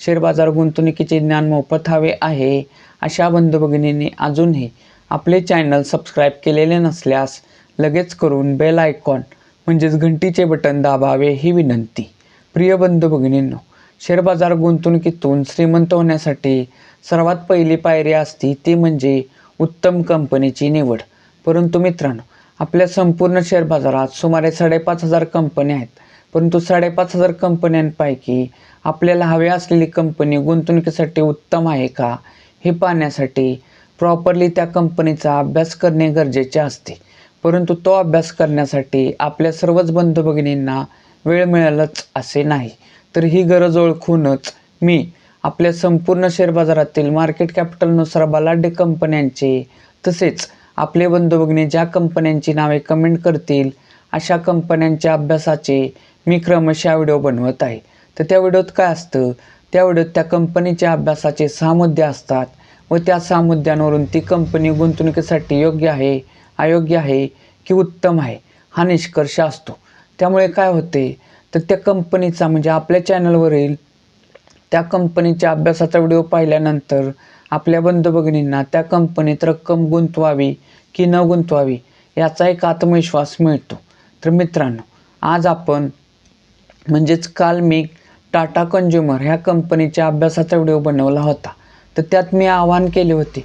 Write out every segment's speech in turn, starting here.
Share बाजार गुंतवणुकीचे ज्ञान मोफत हवे आहे. अशा बंधू भगिनींनी अजूनही आपले चॅनल सबस्क्राईब केलेले नसल्यास लगेच करून बेल आयकॉन म्हणजेच घंटीचे बटन दाबावे ही विनंती. प्रिय बंधू भगिनींनो शेअर बाजार गुंतवणुकीतून श्रीमंत होण्यासाठी सर्वात पहिली पायरी असती ती म्हणजे उत्तम कंपनीची निवड. परंतु मित्रांनो आपल्या संपूर्ण शेअर बाजारात सुमारे साडेपाच हजार कंपन्या आहेत. परंतु साडेपाच हजार कंपन्यांपैकी आपल्याला हवी असलेली कंपनी गुंतवणुकीसाठी उत्तम आहे का हे पाहण्यासाठी प्रॉपरली त्या कंपनीचा अभ्यास करणे गरजेचे असते. परंतु तो अभ्यास करण्यासाठी आपल्या सर्वच बंधू भगिनींना वेळ मिळालाच असे नाही. तर ही गरज ओळखूनच मी आपल्या संपूर्ण शेअर बाजारातील मार्केट कॅपिटलनुसार बलाढ्य कंपन्यांचे तसेच आपले बंधू भगिनी ज्या कंपन्यांची नावे कमेंट करतील अशा कंपन्यांच्या अभ्यासाचे मी क्रमशः व्हिडिओ बनवत आहे. तर त्या व्हिडिओत काय असतं? त्या व्हिडिओत त्या कंपनीच्या अभ्यासाचे सहा मुद्दे असतात व त्या सहा मुद्द्यांवरून ती कंपनी गुंतवणुकीसाठी योग्य आहे अयोग्य आहे की उत्तम आहे हा निष्कर्ष असतो. त्यामुळे काय होते? तर त्या कंपनीचा म्हणजे आपल्या चॅनलवरील त्या कंपनीच्या अभ्यासाचा व्हिडिओ पाहिल्यानंतर आपल्या बंधू भगिनींना त्या कंपनीत रक्कम गुंतवावी की न गुंतवावी याचा एक आत्मविश्वास मिळतो. तर मित्रांनो आज आपण म्हणजेच काल मी टाटा कंझ्युमर ह्या कंपनीच्या अभ्यासाचा व्हिडिओ बनवला होता. तर त्यात मी आवाहन केले होते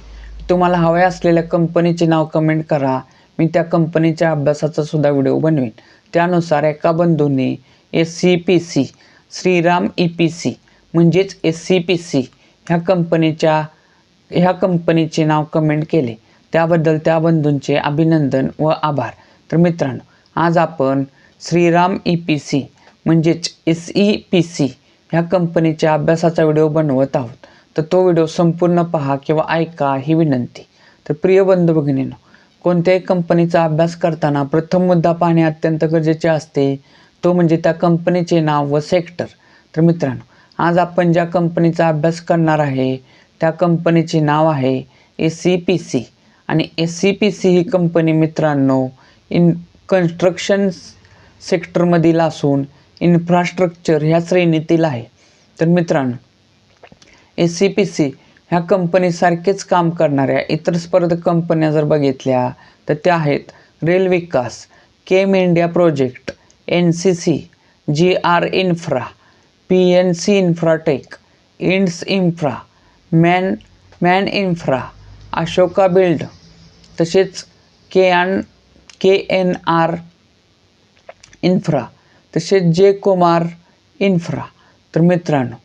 तुम्हाला हव्या असलेल्या कंपनीचे नाव कमेंट करा मी त्या कंपनीच्या अभ्यासाचा सुद्धा व्हिडिओ बनवेन. त्यानुसार एका बंधूने S C P C Shriram E P C म्हणजेच एस सी पी सी ह्या कंपनीच्या ह्या कंपनीचे नाव कमेंट केले. त्याबद्दल त्या बंधूंचे अभिनंदन व आभार. तर मित्रांनो आज आपण श्रीराम ई पी सी म्हणजेच एस ई पी सी ह्या कंपनीच्या अभ्यासाचा व्हिडिओ बनवत आहोत. तर तो व्हिडिओ संपूर्ण पहा किंवा ऐका ही विनंती. तर प्रिय बंधू भगिनींनो कोणत्याही कंपनीचा अभ्यास करताना प्रथम मुद्दा पाहणे अत्यंत गरजेचे असते. तो म्हणजे त्या कंपनीचे नाव व सेक्टर तर मित्रांनो आज आपण ज्या कंपनीचा अभ्यास करणार आहे त्या कंपनीचे नाव आहे ए सी पी सी आणि ए सी पी सी ही कंपनी मित्रांनो इन कन्स्ट्रक्शन सेक्टरमधील असून इन्फ्रास्ट्रक्चर ह्या श्रेणीतील आहे. तर मित्रांनो ए सी पी सी ह्या कंपनीसारखेच काम करणाऱ्या इतर स्पर्धक कंपन्या जर बघितल्या तर त्या आहेत रेल विकास केम India project N C C G R infra P N C infratech ends infra man man infra Ashoka build तसेच के आन के एन आर इन्फ्रा तसेच जे कुमार इन्फ्रा तर मित्रांनो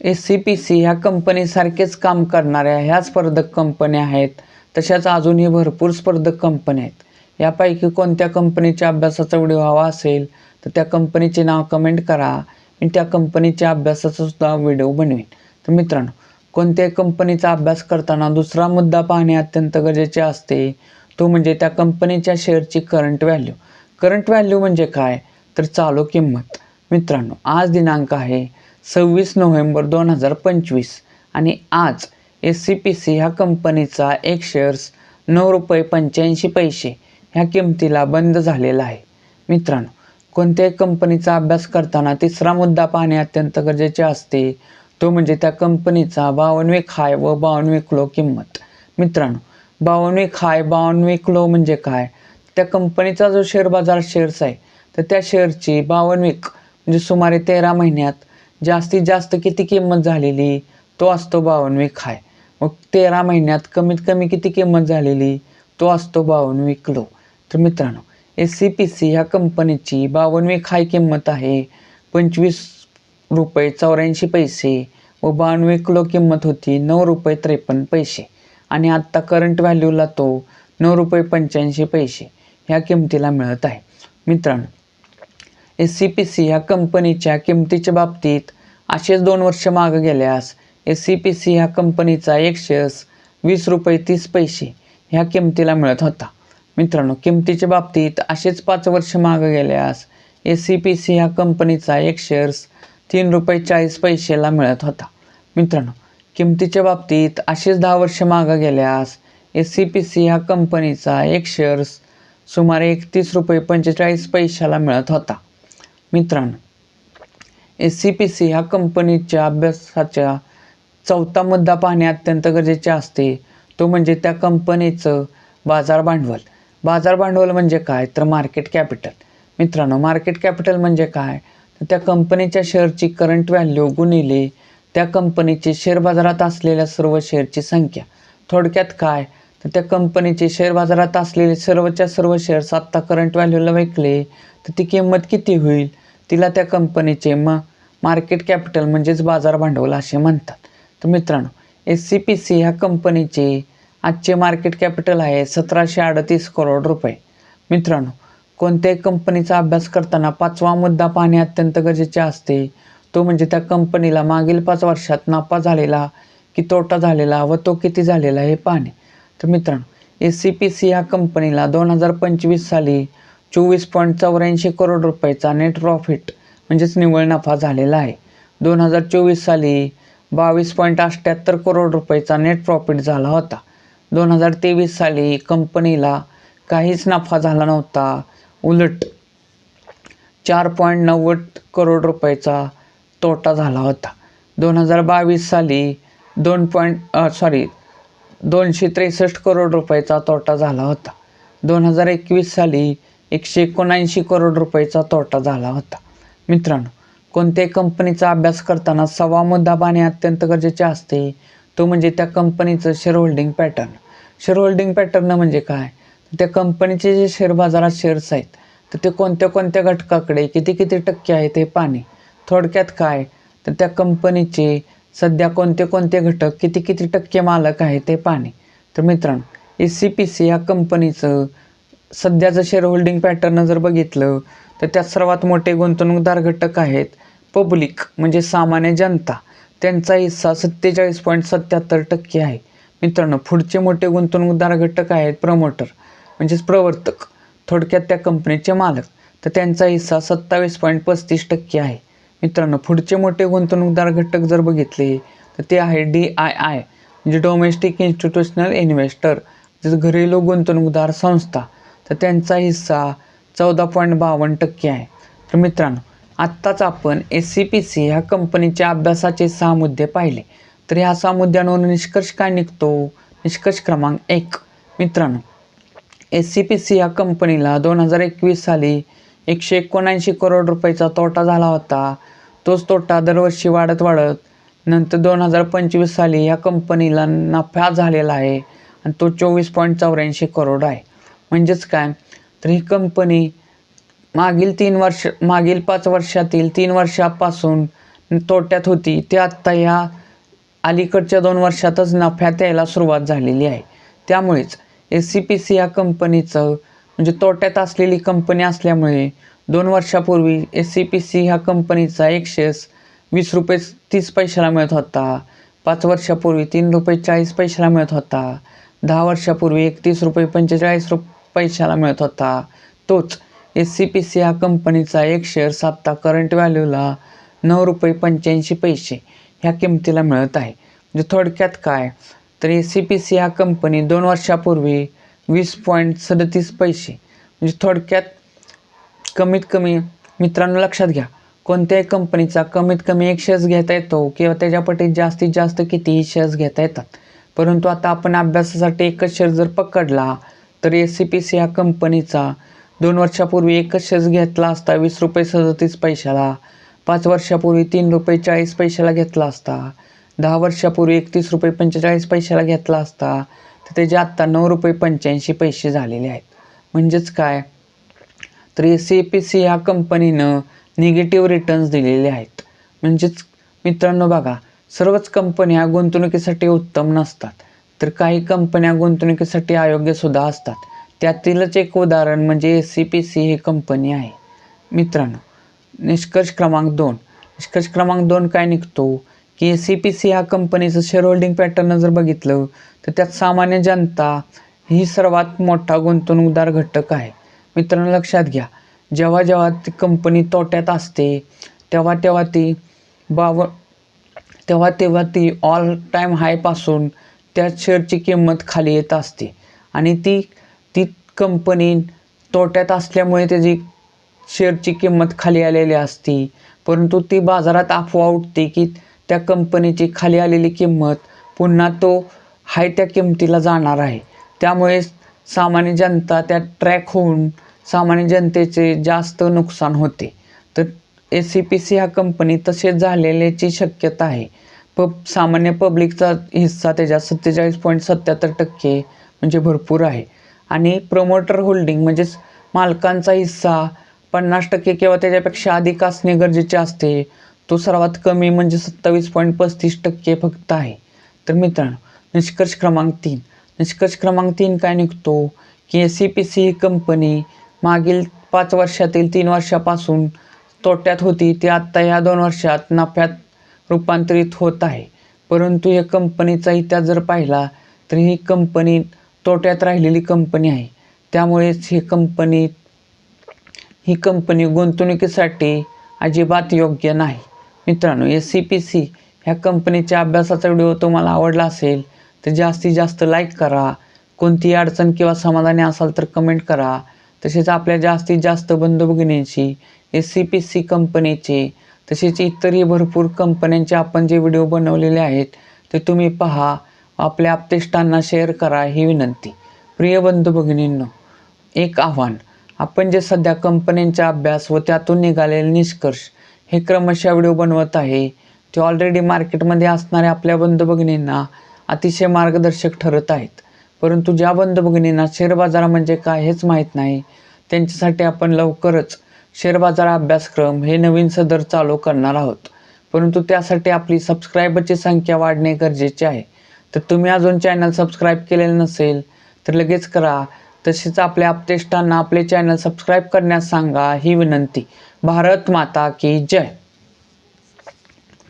ए सी पी सी ह्या कंपनीसारखेच काम करणाऱ्या ह्या स्पर्धक कंपन्या आहेत. तशाच अजूनही भरपूर स्पर्धक कंपन्या आहेत. यापैकी कोणत्या कंपनीच्या अभ्यासाचा व्हिडिओ हवा असेल तर त्या कंपनीचे नाव कमेंट करा मी त्या कंपनीच्या अभ्यासाचा सुद्धा व्हिडिओ बनवेन. तर मित्रांनो कोणत्याही कंपनीचा अभ्यास करताना दुसरा मुद्दा पाहणे अत्यंत गरजेचे असते तो म्हणजे त्या कंपनीच्या शेअरची करंट व्हॅल्यू करंट व्हॅल्यू म्हणजे काय? तर चालू किंमत. मित्रांनो आज दिनांक आहे सव्वीस नोव्हेंबर दोन हजार पंचवीस आणि आज एस सी पी सी ह्या कंपनीचा एक शेअर्स नऊ रुपये पंच्याऐंशी पैसे ह्या किमतीला बंद झालेला आहे. मित्रांनो कोणत्याही कंपनीचा अभ्यास करताना तिसरा मुद्दा पाहणे अत्यंत गरजेचे असते. तो म्हणजे त्या कंपनीचा बावनवे हाय व बावनवे लो किंमत. मित्रांनो बावनवे हाय बावनवे लो म्हणजे काय? त्या कंपनीचा जो शेअर बाजार शेअर्स आहे तर त्या शेअरची बावनवीक म्हणजे सुमारे तेरा महिन्यात जास्तीत जास्त किती किंमत झालेली तो असतो बावनवी हाय मग तेरा महिन्यात कमीत कमी किती किंमत झालेली तो असतो बावनवी किलो तर मित्रांनो एस सी पी सी ह्या कंपनीची बावनवी हाय किंमत आहे. पंचवीस रुपये चौऱ्याऐंशी पैसे व बावनवे किलो किंमत होती नऊ रुपये त्रेपन्न पैसे. आणि आत्ता करंट व्हॅल्यूला तो नऊ रुपये पंच्याऐंशी पैसे ह्या किमतीला मिळत आहे. मित्रांनो एस सी पी सी ह्या कंपनीच्या किमतीच्या बाबतीत असेच दोन वर्ष मागं गेल्यास एस सी पी सी ह्या कंपनीचा एक शेअर्स वीस रुपये तीस पैसे ह्या किमतीला मिळत होता. मित्रांनो किमतीच्या बाबतीत असेच पाच वर्ष मागं गेल्यास एस सी पी सी ह्या कंपनीचा एक शेअर्स तीन रुपये चाळीस पैशाला मिळत होता. मित्रांनो किमतीच्या बाबतीत असेच दहा वर्ष मागं गेल्यास एस सी पी सी ह्या कंपनीचा एक शेअर्स सुमारे एकतीस रुपये पंचेचाळीस पैशाला मिळत होता. मित्रांनो एस सी पी सी ह्या कंपनीच्या अभ्यासाच्या चौथा मुद्दा पाहणे अत्यंत गरजेचे असते. तो म्हणजे त्या कंपनीचं बाजार भांडवल. बाजार भांडवल म्हणजे काय? तर मार्केट कॅपिटल मित्रांनो मार्केट कॅपिटल म्हणजे काय? तर त्या कंपनीच्या शेअरची करंट व्हॅल्यू गुणिले त्या कंपनीचे शेअर बाजारात असलेल्या सर्व शेअरची संख्या. थोडक्यात काय? तर त्या कंपनीचे शेअर बाजारात असलेले सर्वच्या सर्व शेअर्स आत्ता करंट व्हॅल्यूला विकले तर ती किंमत किती होईल? तिला त्या कंपनीचे म मार्केट कॅपिटल म्हणजेच बाजार भांडवल असे म्हणतात. तर मित्रांनो एस सी पी सी ह्या कंपनीचे आजचे मार्केट कॅपिटल आहे सतराशे अडतीस करोड रुपये. मित्रांनो कोणत्याही कंपनीचा अभ्यास करताना पाचवा मुद्दा पाहणे अत्यंत गरजेचे असते. तो म्हणजे त्या कंपनीला मागील पाच वर्षात नफा झालेला की तोटा झालेला व तो किती झालेला हे पाहणे. तर मित्रांनो एस सी पी सी ह्या कंपनीला दोन हजार पंचवीस साली चोवीस पॉईंट चौऱ्याऐंशी करोड रुपयाचा नेट प्रॉफिट म्हणजेच निव्वळ नफा झालेला आहे. दोन हजार चोवीस साली बावीस पॉईंट अठ्ठ्याहत्तर करोड रुपयाचा नेट प्रॉफिट झाला होता. दोन हजार तेवीस साली कंपनीला काहीच नफा झाला नव्हता. उलट चार पॉईंट नव्वद करोड रुपयाचा तोटा झाला होता. दोन हजार बावीस साली दोन पॉईंट सॉरी दोनशे त्रेसष्ट करोड रुपयाचा तोटा झाला होता. दोन हजार एकवीस साली एकशे एकोणऐंशी करोड रुपयाचा तोटा झाला होता. मित्रांनो कोणत्याही कंपनीचा अभ्यास करताना सव्वा मुद्दा पाहणे अत्यंत गरजेचे असते. तो म्हणजे त्या कंपनीचं share holding pattern share holding pattern म्हणजे काय? त्या कंपनीचे जे शेअर बाजारात शेअर्स आहेत तर ते कोणत्या कोणत्या घटकाकडे किती किती टक्के आहेत हे पाहणे. थोडक्यात काय? तर त्या कंपनीचे सध्या कोणते कोणते घटक किती किती टक्के मालक आहेत ते पाहणे. तर मित्रांनो ए सी पी सी या कंपनीचं सध्याचं शेअर होल्डिंग पॅटर्न जर बघितलं तर त्यात सर्वात मोठे गुंतवणूकदार घटक आहेत पब्लिक म्हणजे सामान्य जनता. त्यांचा हिस्सा सत्तेचाळीस पॉईंट सत्याहत्तर टक्के आहे. मित्रांनो पुढचे मोठे गुंतवणूकदार घटक आहेत प्रमोटर म्हणजेच प्रवर्तक थोडक्यात त्या कंपनीचे मालक. तर त्यांचा हिस्सा सत्तावीस पॉईंट पस्तीस टक्के आहे. मित्रांनो पुढचे मोठे गुंतवणूकदार घटक जर बघितले तर ते आहे डी आय आय म्हणजे डोमेस्टिक इन्स्टिट्युशनल इन्व्हेस्टर जसं घरेलू गुंतवणूकदार संस्था. तर त्यांचा हिस्सा चौदा पॉईंट बावन्न टक्के आहे. तर मित्रांनो आत्ताच आपण एस सी पी सी ह्या कंपनीच्या अभ्यासाचे सहा मुद्दे पाहिले. तर ह्या सहा मुद्द्यांवरून निष्कर्ष काय निघतो? निष्कर्ष क्रमांक एक. मित्रांनो एस सी पी सी या कंपनीला दोन हजार एकवीस साली एकशे एकोणऐंशी करोड रुपयाचा तोटा झाला होता. तोच तोटा दरवर्षी वाढत वाढत नंतर दोन हजार पंचवीस साली या कंपनीला नफा झालेला आहे आणि तो चोवीस पॉईंट चौऱ्याऐंशी करोड आहे. म्हणजेच काय? तर ही कंपनी मागील तीन वर्ष मागील पाच वर्षातील तीन वर्षापासून तोट्यात होती. ते आत्ता या अलीकडच्या दोन वर्षातच नफ्यात यायला सुरुवात झालेली आहे. त्यामुळेच एस सी पी सी या कंपनीचं म्हणजे तोट्यात असलेली कंपनी असल्यामुळे दोन वर्षापूर्वी एस सी पी सी ह्या कंपनीचा एक शेअर्स वीस रुपये तीस पैशाला मिळत होता. पाच वर्षापूर्वी तीन रुपये चाळीस पैशाला मिळत होता. दहा वर्षापूर्वी एकतीस रुपये पंचेचाळीस रुप पैशाला मिळत होता. तोच एस सी पी सी हा कंपनीचा एक शेअर्स आत्ता करंट व्हॅल्यूला नऊ रुपये पंच्याऐंशी पैसे ह्या किमतीला मिळत आहे. म्हणजे थोडक्यात काय? तर एस सी पी सी ह्या कंपनी दोन वर्षापूर्वी वीस पॉईंट सदतीस पैसे. म्हणजे थोडक्यात कमीत कमी मित्रांनो लक्षात घ्या कोणत्याही कंपनीचा कमीत कमी एक शेअर्स घेता येतो किंवा त्याच्यापटी जास्तीत जास्त कितीही शेअर्स घेता येतात. परंतु आता आपण अभ्यासासाठी एकच शेअर जर पकडला तर एस सी पी सी ह्या कंपनीचा दोन वर्षापूर्वी एकच शेअर्स घेतला असता वीस रुपये सदतीस पैशाला. पाच वर्षापूर्वी तीन रुपये चाळीस पैशाला घेतला असता. दहा वर्षापूर्वी एकतीस रुपये पंचेचाळीस पैशाला घेतला असता. तर त्याचे आत्ता नऊ रुपये पंच्याऐंशी पैसे झालेले आहेत. म्हणजेच काय? तर एस सी पी सी ह्या कंपनीनं निगेटिव्ह रिटर्न्स दिलेले आहेत. म्हणजेच मित्रांनो बघा सर्वच कंपन्या गुंतवणुकीसाठी उत्तम नसतात. तर काही कंपन्या गुंतवणुकीसाठी अयोग्यसुद्धा असतात. त्यातीलच एक उदाहरण म्हणजे एस सी पी सी ही कंपनी आहे. मित्रांनो निष्कर्ष क्रमांक दोन. निष्कर्ष क्रमांक दोन काय निघतो? की एस सी पी सी ह्या कंपनीचं शेअर होल्डिंग पॅटर्न जर बघितलं तर त्यात सामान्य जनता ही सर्वात मोठा गुंतवणूकदार घटक आहे. मित्रांनो लक्षात घ्या. जेव्हा जेव्हा ती कंपनी तोट्यात असते तेव्हा तेव्हा ती बाव तेव्हा तेव्हा ती ऑल टाईम हायपासून त्या शेअरची किंमत खाली येत असते. आणि ती ती कंपनी तोट्यात असल्यामुळे त्याची शेअरची किंमत खाली आलेली असती. परंतु ती बाजारात अफवा उठते की त्या कंपनीची खाली आलेली किंमत पुन्हा तो हाय त्या किंमतीला जाणार आहे. त्यामुळे सामान्य जनता त्यात ट्रॅक होऊन सामान्य जनतेचे जास्त नुकसान होते. तर ए सी पी सी ह्या कंपनी तसेच झालेल्याची शक्यता आहे. प सामान्य पब्लिकचा हिस्सा त्याच्यात सत्तेचाळीस पॉईंट सत्याहत्तर टक्के म्हणजे भरपूर आहे. आणि प्रमोटर होल्डिंग म्हणजेच मालकांचा हिस्सा पन्नास टक्के किंवा त्याच्यापेक्षा अधिक असणे गरजेचे असते. तो सर्वात कमी म्हणजे सत्तावीस पॉईंट पस्तीस टक्के फक्त आहे. तर मित्रांनो निष्कर्ष क्रमांक तीन. निष्कर्ष क्रमांक तीन काय निघतो? की एस सी पी सी ही कंपनी मागील पाच वर्षातील तीन वर्षापासून तोट्यात होती ती आत्ता ह्या दोन वर्षात नफ्यात रूपांतरित होत आहे. परंतु या कंपनीचा इतिहास जर पाहिला तर ही कंपनी तोट्यात राहिलेली कंपनी आहे. त्यामुळेच ही कंपनी ही कंपनी गुंतवणुकीसाठी अजिबात योग्य नाही. मित्रांनो एस सी पी सी ह्या कंपनीच्या अभ्यासाचा व्हिडिओ तुम्हाला आवडला असेल तर जास्तीत जास्त लाईक करा. कोणतीही अडचण किंवा समाधानी असाल तर कमेंट करा. तसेच आपल्या जास्तीत जास्त बंधू भगिनींशी एस सी पी सी कंपनीचे तसेच इतरही भरपूर कंपन्यांचे आपण जे व्हिडिओ बनवलेले आहेत ते तुम्ही पहा. आपल्या आपतेष्टांना शेअर करा ही विनंती. प्रिय बंधू भगिनींनो एक आव्हान. आपण जे सध्या कंपन्यांचा अभ्यास व त्यातून निघालेले निष्कर्ष हे क्रमशः व्हिडिओ बनवत आहे ते ऑलरेडी मार्केटमध्ये असणाऱ्या आपल्या बंधू भगिनींना अतिशय मार्गदर्शक ठरत आहेत. परंतु ज्या बंधू भगिनींना शेअर बाजार म्हणजे काय हेच माहीत नाही. त्यांच्यासाठी आपण लवकरच शेअर बाजार अभ्यासक्रम हे नवीन सदर चालू करणार आहोत. परंतु त्यासाठी आपली सबस्क्रायबरची संख्या वाढणे गरजेचे आहे. तर तुम्ही अजून चॅनल सबस्क्राईब केलेलं नसेल तर लगेच करा. तसेच आपल्या आपतेष्टांना आपले चॅनल सबस्क्राईब करण्यास सांगा ही विनंती. भारत माता की जय.